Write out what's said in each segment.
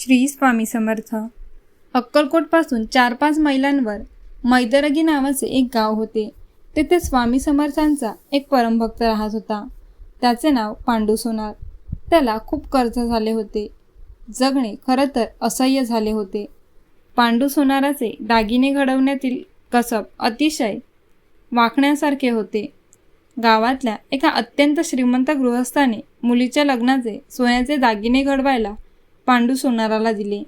श्री स्वामी समर्थ. अक्कलकोटपासून चार पाच मैलांवर मैदरगी नावाचे एक गाव होते. तेथे स्वामी समर्थांचा एक परमभक्त राहत होता. त्याचे नाव पांडू सोनार. त्याला खूप कर्ज झाले होते. जगणे खरं तर असह्य झाले होते. पांडू सोनाराचे दागिने घडवण्यातील कसब अतिशय वाकण्यासारखे होते. गावातल्या एका अत्यंत श्रीमंत गृहस्थाने मुलीच्या लग्नाचे सोन्याचे दागिने घडवायला पांडू सोनाराला दिले.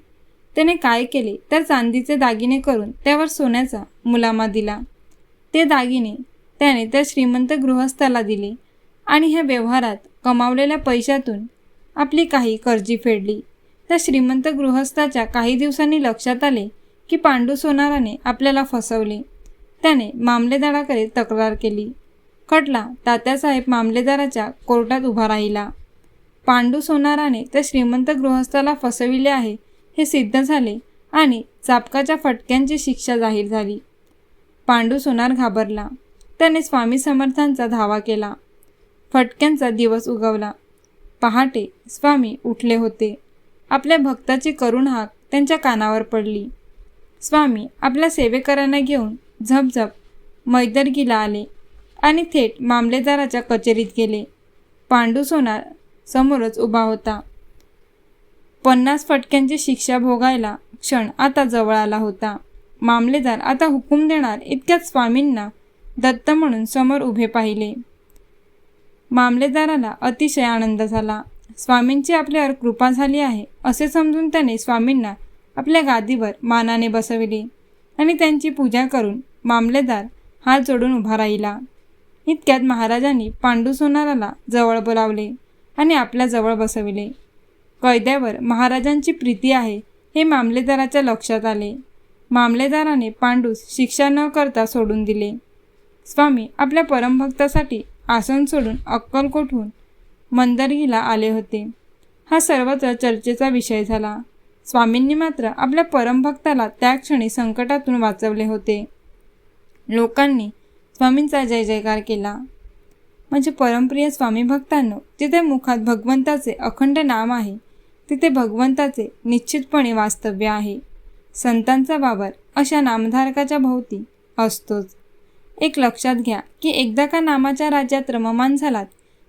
त्याने काय केले? तर चांदीचे दागिने करून त्यावर सोन्याचा मुलामा दिला. ते दागिने त्याने त्या श्रीमंत गृहस्थाला दिले आणि ह्या व्यवहारात कमावलेल्या पैशातून आपली काही कर्जी फेडली. त्या श्रीमंत गृहस्थाच्या काही दिवसांनी लक्षात आले की पांडू सोनाराने आपल्याला फसवले. त्याने मामलेदाराकडे तक्रार केली. खटला तात्यासाहेब मामलेदाराच्या कोर्टात उभा राहिला. पांडू सोनाराने त्या श्रीमंत गृहस्थाला फसविले आहे हे सिद्ध झाले आणि चापकाच्या फटक्यांची शिक्षा जाहीर झाली. पांडू सोनार घाबरला. त्याने स्वामी समर्थांचा धावा केला. फटक्यांचा दिवस उगवला. पहाटे स्वामी उठले होते. आपल्या भक्ताची करुण हाक त्यांच्या कानावर पडली. स्वामी आपल्या सेवेकरांना घेऊन झपझप मैदरगीला आले आणि थेट मामलेदाराच्या कचेरीत गेले. पांडू सोनार समोरच उभा होता. पन्नास फटक्यांची शिक्षा भोगायला क्षण आता जवळ आला होता. मामलेदार आता हुकूम देणार इतक्यात स्वामींना दत्त म्हणून समोर उभे पाहिले. मामलेदाराला अतिशय आनंद झाला. स्वामींची आपल्यावर कृपा झाली आहे असे समजून त्याने स्वामींना आपल्या गादीवर मानाने बसविले आणि त्यांची पूजा करून मामलेदार हात जोडून उभा राहिला. इतक्यात महाराजांनी पांडू सोनाराला जवळ बोलावले. आणि आपल्याजवळ बसविले. कैद्यावर महाराजांची प्रीती आहे हे मामलेदाराच्या लक्षात आले. मामलेदाराने पांडूस शिक्षा न करता सोडून दिले. स्वामी आपल्या परमभक्तासाठी आसन सोडून अक्कलकोटहून मंदरगीला आले होते. हा सर्वत्र चर्चेचा विषय झाला. स्वामींनी मात्र आपल्या परमभक्ताला त्या क्षणी संकटातून वाचवले होते. लोकांनी स्वामींचा जय जयकार केला. म्हणजे परमप्रिय स्वामी भक्तांनो जिथे मुखात भगवंताचे अखंड नाम आहे. तिथे भगवंताचे निश्चितपणे वास्तव्य आहे. संतांचा वावर अशा नामधारकाच्या भोवती असतोच. एक लक्षात घ्या की एकदा का नामाच्या राज्यात रममान झालात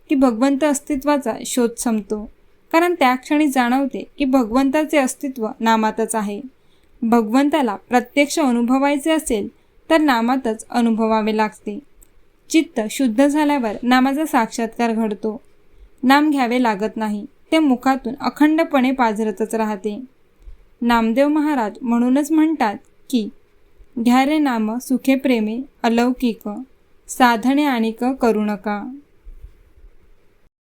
की भगवंत अस्तित्वाचा शोध संपतो. कारण त्या क्षणी जाणवते की भगवंताचे अस्तित्व नामातच आहे. भगवंताला प्रत्यक्ष अनुभवायचे असेल तर नामातच अनुभवावे लागते. चित्त शुद्ध झाल्यावर नामाचा साक्षात्कार घडतो. नाम घ्यावे लागत नाही. ते मुखातून अखंडपणे पाझरतच राहते. नामदेव महाराज म्हणूनच म्हणतात की घ्या रे नाम सुखे प्रेमे अलौकिक साधने आणिक करू नका.